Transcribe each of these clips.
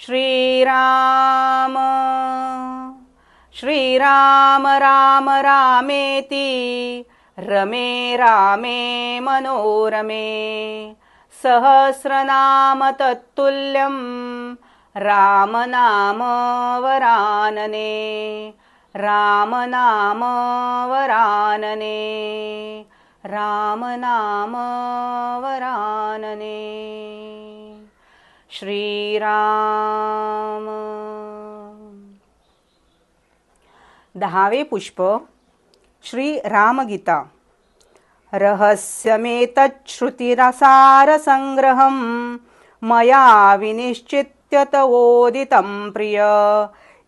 श्रीराम श्रीराम राम रामेती रमे रामे मनोरमे सहस्रनाम तत्तुल्यं रामनाम वरानने रामनाम वरानने रामनाम वरानने श्रीराम. दहावे पुष्प श्री रामगीता. रहस्यमेतच्छ्रुतिरसारसङ्ग्रहं मया विनिश्चित्य तवोदितं प्रिय.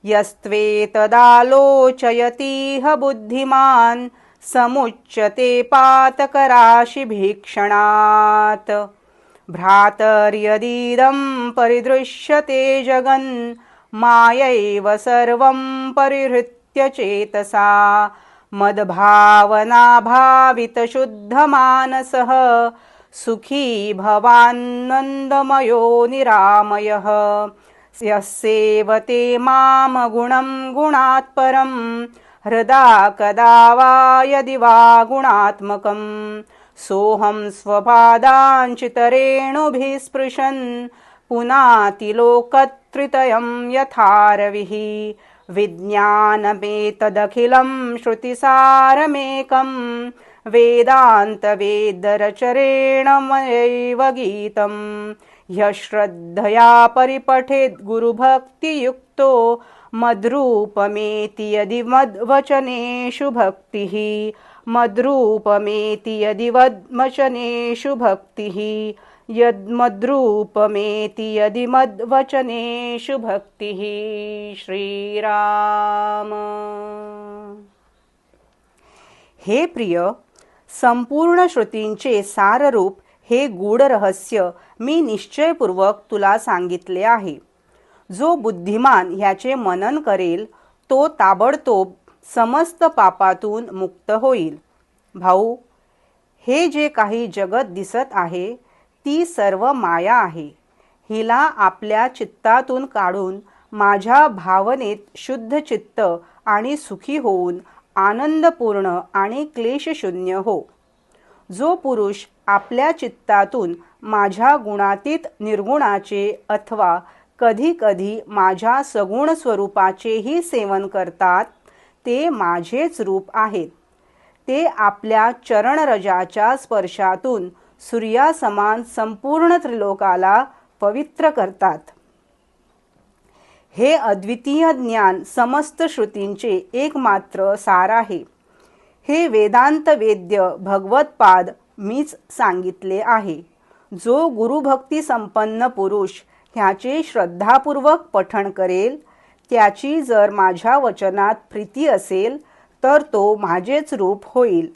यस्त्वेतदालोचयतीह बुद्धिमान् समुच्यते पातकराशिभीक्षणात्. भ्रातर्यदीदं परिदृश्यते जगन् मायैव सर्वं परिहृत्य चेतसा। मद्भावनाभावितशुद्धमानसः सुखी भवान्नन्दमयो निरामयः। यः सेवते मां गुणं गुणात् परं हृदा कदा वा यदि वा गुणात्मकम्। सोऽहं स्वपादाञ्चितरेणुभिः स्पृशन् पुनातिलोकत्रितयम् यथारविः। विज्ञानमेतदखिलं श्रुतिसारमेकम् वेदान्तवेदरचरेण मयैव गीतम्। यः श्रद्धया परिपठेद् मद्रूपमेति यदि मद्वचनेषु भक्तिः मद्रूपमेति यदि वद्वचनेषु भक्तिः यद्मद्रूपमेति यदि मद्वचनेषु भक्तिः श्रीराम। हे प्रिय संपूर्ण श्रुतींचे साररूप हे गूढ रहस्य मी निश्चयपूर्वक तुला सांगितले आहे. जो बुद्धिमान ह्याचे मनन करेल तो ताबडतोब समस्त पापातून मुक्त होईल. भाऊ हे जे काही जगत दिसत आहे ती सर्व माया आहे. हिला आपल्या चित्तातून काढून माझ्या भावनेत शुद्ध चित्त आणि सुखी होऊन आनंदपूर्ण आणि क्लेशशून्य हो. जो पुरुष आपल्या चित्तातून माझ्या गुणातीत निर्गुणाचे अथवा कधी कधी माझ्या सगुण स्वरूपाचेही सेवन करतात ते माझेच रूप आहेत. ते आपल्या चरणरजाच्या स्पर्शातून सूर्यासमान संपूर्ण त्रिलोकाला पवित्र करतात. हे अद्वितीय ज्ञान समस्त श्रुतींचे एकमात्र सार आहे. हे वेदांत वेद्य भगवतपाद मीच सांगितले आहे. जो गुरुभक्ती संपन्न पुरुष ह्याचे श्रद्धापूर्वक पठण करेल. त्याची जर माझ्या वचनात प्रीती असेल तर तो माझेच रूप होईल.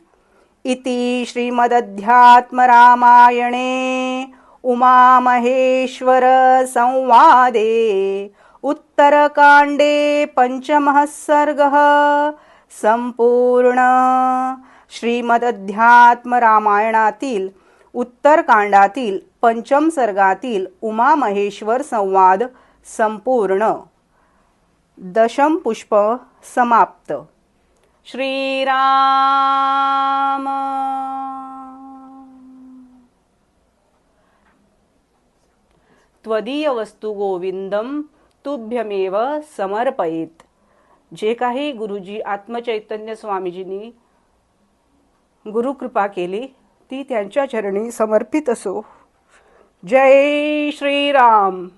इति श्रीमदध्यात्मरामायणे उमामहेश्वर संवादे उत्तरकाण्डे पञ्चमः सर्गः संपूर्ण. श्रीमदध्यात्मरामायणातील उत्तरकांडातील पंचम सर्गातील उमामहेश्वर संवाद संपूर्ण. दशम पुष्प समाप्त. श्रीराम. त्वदीय वस्तू गोविंदम तुभ्यमेव समर्पयेत. जे काही गुरुजी आत्मचैतन्य स्वामीजींनी गुरुकृपा केली ती त्यांच्या चरणी समर्पित असो. जय श्रीराम.